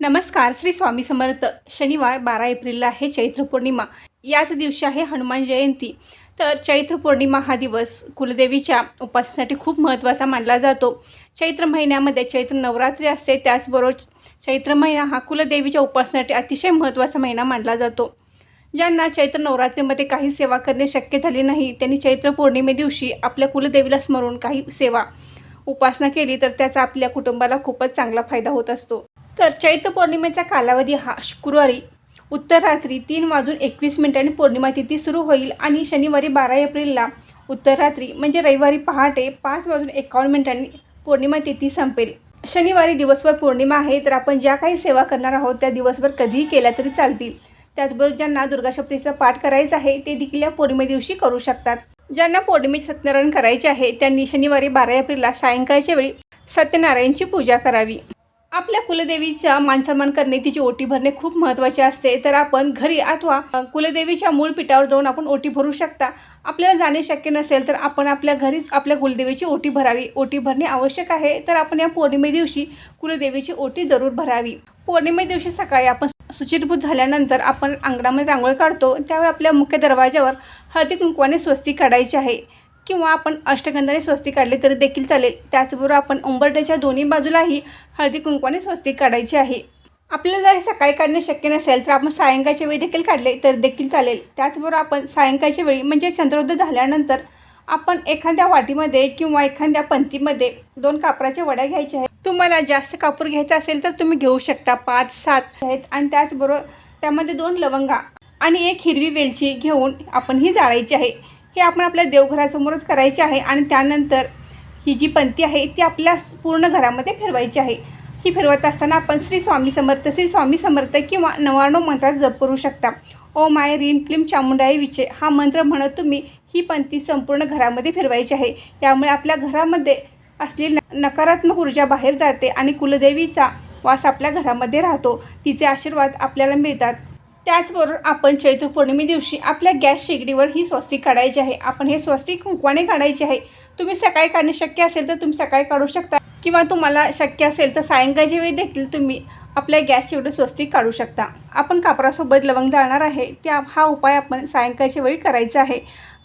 नमस्कार श्री स्वामी समर्थ. शनिवार बारा एप्रिलला आहे चैत्र पौर्णिमा. याच दिवशी आहे हनुमान जयंती. तर चैत्र पौर्णिमा हा दिवस कुलदेवीच्या उपासनेसाठी खूप महत्त्वाचा मानला जातो. चैत्र महिन्यामध्ये चैत्र नवरात्री असते त्याचबरोबर चैत्र महिना हा कुलदेवीच्या उपासनेसाठी अतिशय महत्त्वाचा महिना मानला जातो. ज्यांना चैत्र नवरात्रीमध्ये काही सेवा करणे शक्य झाले नाही त्यांनी चैत्र पौर्णिमे दिवशी आपल्या कुलदेवीला स्मरून काही सेवा उपासना केली तर त्याचा आपल्या कुटुंबाला खूपच चांगला फायदा होत असतो. तर चैत्र पौर्णिमेचा कालावधी हा शुक्रवारी उत्तर रात्री तीन वाजून एकवीस मिनिटांनी पौर्णिमा तिथी सुरू होईल आणि शनिवारी बारा एप्रिलला उत्तर रात्री म्हणजे रविवारी पहाटे पाच वाजून एकावन्न मिनिटांनी पौर्णिमा तिथी संपेल. शनिवारी दिवसभर पौर्णिमा आहे तर आपण ज्या काही सेवा करणार आहोत त्या दिवसभर कधीही केल्या तरी चालतील. त्याचबरोबर ज्यांना दुर्गा पाठ करायचा आहे ते देखील या पौर्णिमे दिवशी करू शकतात. ज्यांना पौर्णिमेचे सत्यनारायण करायचे आहे त्यांनी शनिवारी बारा एप्रिलला सायंकाळच्या वेळी सत्यनारायणची पूजा करावी. आपल्या कुलदेवीचा मानसन्मान करणे तिची ओटी भरणे खूप महत्त्वाचे असते. तर आपण घरी अथवा कुलदेवीच्या मूळ पिठावर जाऊन आपण ओटी भरू शकता. आपल्याला जाणे शक्य नसेल तर आपण आपल्या घरीच आपल्या कुलदेवीची ओटी भरावी. ओटी भरणे आवश्यक आहे. तर आपण या पौर्णिमे दिवशी कुलदेवीची ओटी जरूर भरावी. पौर्णिमे दिवशी सकाळी आपण सुचिरभूत झाल्यानंतर आपण अंगणामध्ये रांगोळी काढतो. त्यावेळी आपल्या मुख्य दरवाजावर हळदी कुंकवाने स्वस्ती काढायची आहे. किंवा आपण अष्टगंधाने स्वस्ती काढले तरी देखील चालेल. त्याचबरोबर आपण उंबरट्याच्या दोन्ही बाजूलाही हळदी कुंकवाने स्वस्ती काढायची आहे. आपल्याला जर सकाळी काढणे शक्य नसेल तर आपण सायंकाळच्या वेळी देखील काढले तर देखील चालेल. त्याचबरोबर आपण सायंकाळच्या वेळी म्हणजे चंद्रोदय झाल्यानंतर आपण एखाद्या वाटीमध्ये किंवा एखाद्या पंथीमध्ये दोन कापराच्या वड्या घ्यायच्या आहेत. तुम्हाला जास्त कापूर घ्यायचा असेल तर तुम्ही घेऊ शकता पाच सात आहेत आणि त्याचबरोबर त्यामध्ये दोन लवंगा आणि एक हिरवी वेलची घेऊन आपण ही जाळायची आहे. हे आपण आपल्या देवघरासमोरच करायचे आहे आणि त्यानंतर ही जी पंथी आहे ती आपल्या पूर्ण घरामध्ये फिरवायची आहे. ही फिरवत असताना आपण श्री स्वामी समर्थ श्री स्वामी समर्थ किंवा नवाण्णव मंत्रात जप करू शकता. ओ माय रीम क्लीम चामुंडाई विचे हा मंत्र म्हणत तुम्ही ही पंथी संपूर्ण घरामध्ये फिरवायची आहे. त्यामुळे आपल्या घरामध्ये असलेली न- नकारात्मक ऊर्जा बाहेर जाते आणि कुलदेवीचा वास आपल्या घरामध्ये राहतो. तिचे आशीर्वाद आपल्याला मिळतात. त्याचबरोबर आपण चैत्र पौर्णिमे दिवशी आपल्या गॅस शेगडीवर ही स्वस्तिक काढायची आहे. आपण हे स्वस्तिक कुंकवाने काढायचे आहे. तुम्ही सकाळी काढणे शक्य असेल तर तुम्ही सकाळी काढू शकता. किंवा तुम्हाला शक्य असेल तर सायंकाळच्या वेळी देखील तुम्ही आपल्या गॅस शेगडी स्वस्तिक काढू शकता. आपण कापरासोबत लवंग जाळणार आहे. त्या हा उपाय आपण सायंकाळच्या वेळी करायचा आहे.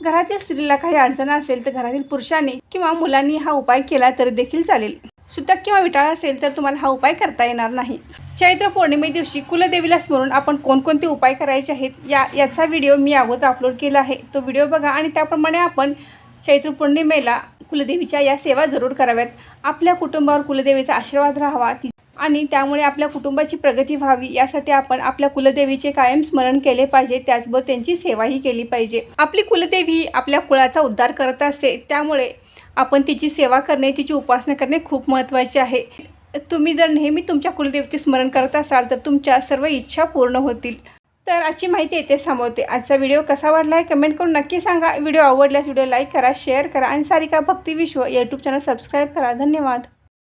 घरातील स्त्रीला काही अडचण असेल तर घरातील पुरुषांनी किंवा मुलांनी हा उपाय केला तरी देखील चालेल. सुतक किंवा विटाळ असेल तर तुम्हाला हा उपाय करता येणार नाही. चैत्र पौर्णिमे दिवशी कुलदेवीला स्मरून आपण कोणकोणते उपाय करायचे आहेत या याचा व्हिडिओ मी अगोदर अपलोड केला आहे. तो व्हिडिओ बघा आणि त्याप्रमाणे आपण चैत्र पौर्णिमेला कुलदेवीच्या या सेवा जरूर कराव्यात. आपल्या कुटुंबावर कुलदेवीचा आशीर्वाद राहावा. ती आणि त्यामुळे आपल्या कुटुंबाची प्रगती व्हावी. यासाठी आपण आपल्या कुलदेवीचे कायम स्मरण केले पाहिजे. त्याचबरोबर त्यांची सेवाही केली पाहिजे. आपली कुलदेवी ही आपल्या कुळाचा उद्धार करत असते. त्यामुळे आपण तिची सेवा करणे तिची उपासना करणे खूप महत्त्वाचे आहे. तुम्ही जर नेहमी तुमच्या कुलदेवते स्मरण करत असाल तर तुमच्या सर्व इच्छा पूर्ण होतील. तर आजची माहिती येथे थांबवते. आजचा व्हिडिओ कसा वाढला आहे कमेंट करून नक्की सांगा. व्हिडिओ आवडल्यास व्हिडिओ लाईक करा शेअर करा आणि सारिका भक्ती विश्व यूट्यूब चॅनल सबस्क्राईब करा. धन्यवाद.